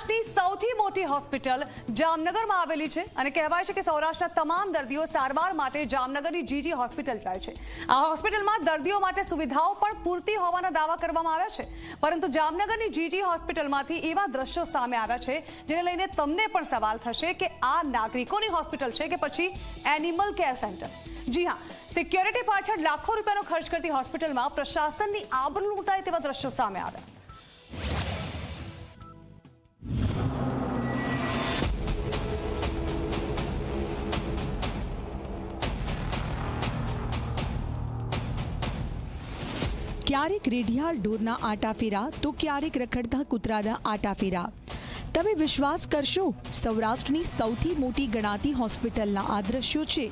સૌરાષ્ટ્રની સૌથી મોટી હોસ્પિટલ જામનગરમાં આવેલી છે અને કહેવાય છે કે સૌરાષ્ટ્રના તમામ દર્દીઓ સારવાર માટે જામનગરની જીજી હોસ્પિટલ જાય છે. આ હોસ્પિટલમાં દર્દીઓ માટે સુવિધાઓ પણ પૂરતી હોવાના દાવા કરવામાં આવ્યા છે. પરંતુ જામનગરની જીજી હોસ્પિટલમાંથી એવા દ્રશ્યો સામે આવ્યા છે, જેને લઈને તમને પણ સવાલ થશે કે આ નાગરિકોની હોસ્પિટલ છે કે પછી એનિમલ કેર સેન્ટર જી હા સિક્યોરિટી પાછળ લાખો રૂપિયાનો ખર્ચ કરતી હોસ્પિટલમાં પ્રશાસનની આબરૂ લૂંટાય તેવા દ્રશ્યો સામે આવ્યા. ક્યારેક રેઢિયાળ ઢોરના આટાફેરા તો ક્યારેક રખડતા કૂતરાના આટાફેરા તમે વિશ્વાસ કરશો? સૌરાષ્ટ્રની સૌથી મોટી ગણાતી હોસ્પિટલના આ દ્રશ્યો છે.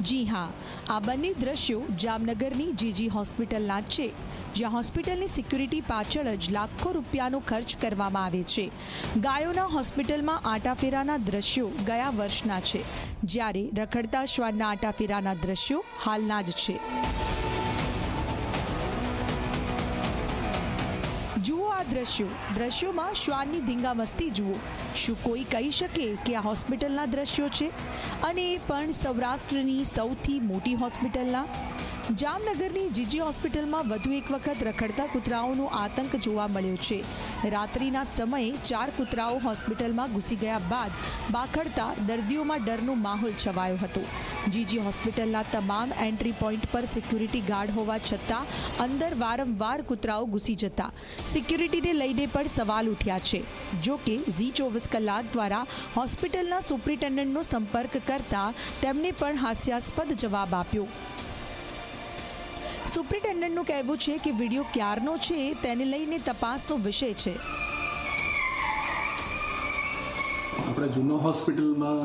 જી હા, આ બંને દ્રશ્યો જામનગરની જીજી હોસ્પિટલના જ છે, જ્યાં હોસ્પિટલની સિક્યુરિટી પાછળ જ લાખો રૂપિયાનો ખર્ચ કરવામાં આવે છે. ગાયોના હોસ્પિટલમાં આટાફેરાના દ્રશ્યો ગયા વર્ષના છે. જ્યારે રખડતા શ્વાનના આટાફેરાના દ્રશ્યો હાલના જ છે. દ્રશ્યો. દ્રશ્યોમાં શ્વાનની ધીંગામસ્તી જુઓ. શું કોઈ કહી શકે કે આ હોસ્પિટલના દ્રશ્યો છે? અને એ પણ સૌરાષ્ટ્રની સૌથી મોટી હોસ્પિટલના? જામનગરની જીજી હોસ્પિટલમાં વધુ એક વખત રખડતા કૂતરાઓનો આતંક જોવા મળ્યો છે. રાત્રિના સમયે ચાર કૂતરાઓ હોસ્પિટલમાં ઘૂસી ગયા બાદ બાખડતા દર્દીઓમાં ડરનો માહોલ છવાયો હતો. જીજી હોસ્પિટલના તમામ એન્ટ્રી પોઈન્ટ પર સિક્યુરિટી ગાર્ડ હોવા છતાં અંદર વારંવાર કૂતરાઓ ઘૂસી જતા. સિક્યુરિટીને લઈને પણ સવાલ ઉઠ્યા છે. જો કે ઝી ચોવીસ કલાક દ્વારા હોસ્પિટલના સુપ્રિન્ટેન્ડન્ટનો સંપર્ક કરતા તેમને પણ હાસ્યાસ્પદ જવાબ આપ્યો. સુપ્રિન્ટેન્ડન્ટનું કહેવું છે કે વીડિયો ક્યારનો છે તેને લઈને તપાસનો વિષય છે. આપણે જૂનો હોસ્પિટલમાં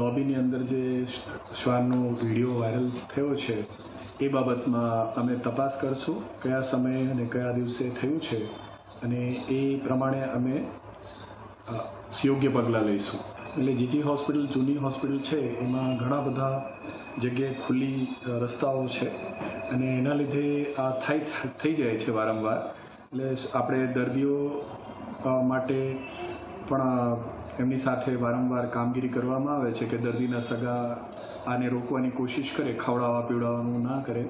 લોબીની અંદર જે શ્વાનનો વીડિયો વાયરલ થયો છે, એ બાબતમાં અમે તપાસ કરશું કયા સમયે અને કયા દિવસે થયું છે અને એ પ્રમાણે અમે યોગ્ય પગલાં લઈશું. એટલે જીજી હોસ્પિટલ જૂની હોસ્પિટલ છે, એમાં ઘણા બધા જગ્યાએ ખુલ્લી રસ્તાઓ છે અને એના લીધે આ થાય, થઈ જાય છે વારંવાર. એટલે આપણે દર્દીઓ માટે પણ એમની સાથે વારંવાર કામગીરી કરવામાં આવે છે કે દર્દીના સગા આને રોકવાની કોશિશ કરે, ખવડાવવા, પીવડાવવાનું ના કરે.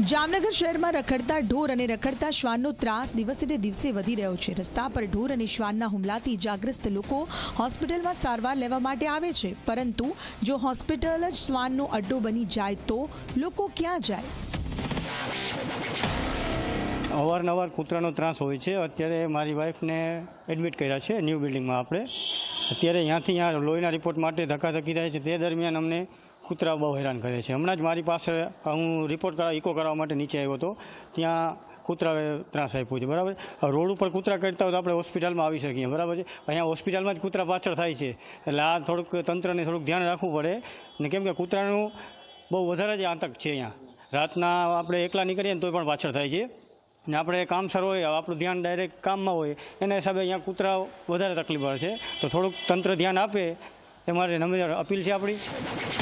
જામનગર શહેરમાં રખડતા ઢોર અને રખડતા શ્વાનનો ત્રાસ દિવસે દિવસે વધી રહ્યો છે. રસ્તા પર ઢોર અને શ્વાનના હુમલાથી જાગ્રસ્ત લોકો હોસ્પિટલમાં સારવાર લેવા માટે આવે છે. પરંતુ જો હોસ્પિટલ જ શ્વાનનો અડ્ડો બની જાય તો લોકો ક્યાં જાય? અવારનવાર કૂતરાનો ત્રાસ હોય છે. અત્યારે મારી વાઈફને એડમિટ કર્યા છે ન્યૂ બિલ્ડિંગમાં આપણે. અત્યારે અહીંયાથી અહીંયા લોહીના રિપોર્ટ માટે ધક્કાધક્કી થાય છે. તે દરમિયાન અમને કૂતરા બહુ હેરાન કરે છે. હમણાં જ મારી પાસે, હું રિપોર્ટ કરવા ઇકો કરવા માટે નીચે આવ્યો હતો. ત્યાં કૂતરાએ ત્રાસ આપ્યો છે, બરાબર? રોડ ઉપર કૂતરા કરતા હોય તો આપણે હોસ્પિટલમાં આવી શકીએ, બરાબર છે? અહીંયા હોસ્પિટલમાં જ કૂતરા પાછળ થાય છે. એટલે આ થોડુંક તંત્રને થોડુંક ધ્યાન રાખવું પડે. ને કેમ કે કૂતરાનું બહુ વધારે જ આતંક છે અહીંયા. રાતના આપણે એકલા નીકળીએ ને તોય પણ પાછળ થાય છે. ને આપણે કામસર હોય, આપણું ધ્યાન ડાયરેક્ટ કામમાં હોય, એના હિસાબે અહીંયા કૂતરા વધારે તકલીફ પડે છે. તો થોડુંક તંત્ર ધ્યાન આપે. એ મારે નમ્ર અપીલ છે આપણી.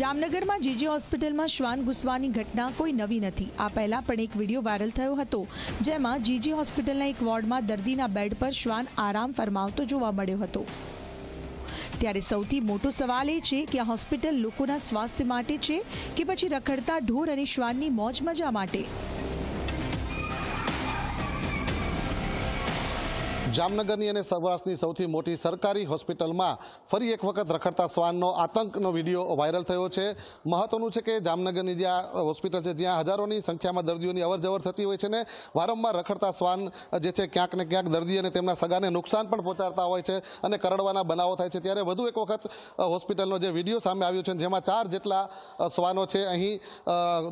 જામનગરમાં જીજી હોસ્પિટલમાં શ્વાન ઘૂસવાની ઘટના કોઈ નવી નથી. આ પહેલા પણ એક વીડિયો વાયરલ થયો હતો, જેમાં જીજી હોસ્પિટલના એક વોર્ડમાં દર્દીના બેડ પર શ્વાન આરામ ફરમાવતો જોવા મળ્યો હતો. ત્યારે સૌથી મોટો સવાલ એ છે કે આ હોસ્પિટલ લોકોના સ્વાસ્થ્ય માટે છે કે પછી રખડતા ઢોર અને શ્વાનની મોજ મજા માટે? જામનગરની અને સૌરાષ્ટ્રની સૌથી મોટી સરકારી હોસ્પિટલમાં ફરી એક વખત રખડતા શ્વાનનો આતંકનો વીડિયો વાયરલ થયો છે. મહત્વનું છે કે જામનગરની જે આ હોસ્પિટલ છે, જ્યાં હજારોની સંખ્યામાં દર્દીઓની અવરજવર થતી હોય છે ને વારંવાર રખડતા શ્વાન જે છે, ક્યાંક ને ક્યાંક દર્દી અને તેમના સગાને નુકસાન પણ પહોંચાડતા હોય છે અને કરડવાના બનાવો થાય છે. ત્યારે વધુ એક વખત હોસ્પિટલનો જે વીડિયો સામે આવ્યો છે જેમાં ચાર જેટલા શ્વાનો છે અહીં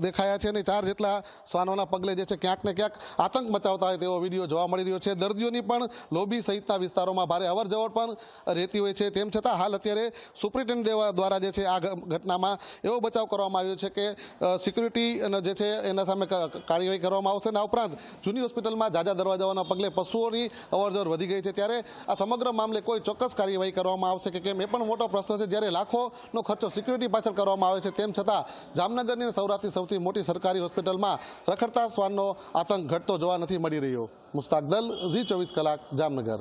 દેખાયા છે અને ચાર જેટલા શ્વાનોના પગલે જે છે, ક્યાંક ને ક્યાંક આતંક મચાવતા હોય તેવો વીડિયો જોવા મળી રહ્યો છે. દર્દીઓની પણ લોબી સહિતના વિસ્તારોમાં ભારે અવરજવર પણ રહેતી હોય છે. તેમ છતાં હાલ અત્યારે સુપ્રિન્ટેન્ડન્ટ દેવા- દ્વારા જે છે આ ઘટનામાં એવો બચાવ કરવામાં આવ્યો છે કે સિક્યુરિટી જે છે એના સામે કાર્યવાહી કરવામાં આવશે અને આ ઉપરાંત જૂની હોસ્પિટલમાં જાજા દરવાજાઓના પગલે પશુઓની અવરજવર વધી ગઈ છે. ત્યારે આ સમગ્ર મામલે કોઈ ચોક્કસ કાર્યવાહી કરવામાં આવશે કે કેમ એ પણ મોટો પ્રશ્ન છે. જ્યારે લાખોનો ખર્ચો સિક્યુરિટી પાછળ કરવામાં આવે છે, તેમ છતાં જામનગરની સૌરાષ્ટ્રની સૌથી મોટી સરકારી હોસ્પિટલમાં રખડતા શ્વાનનો આતંક ઘટતો જોવા નથી મળી રહ્યો. મુસ્તાક દલ, ઝી ચોવીસ કલાક જામનગર.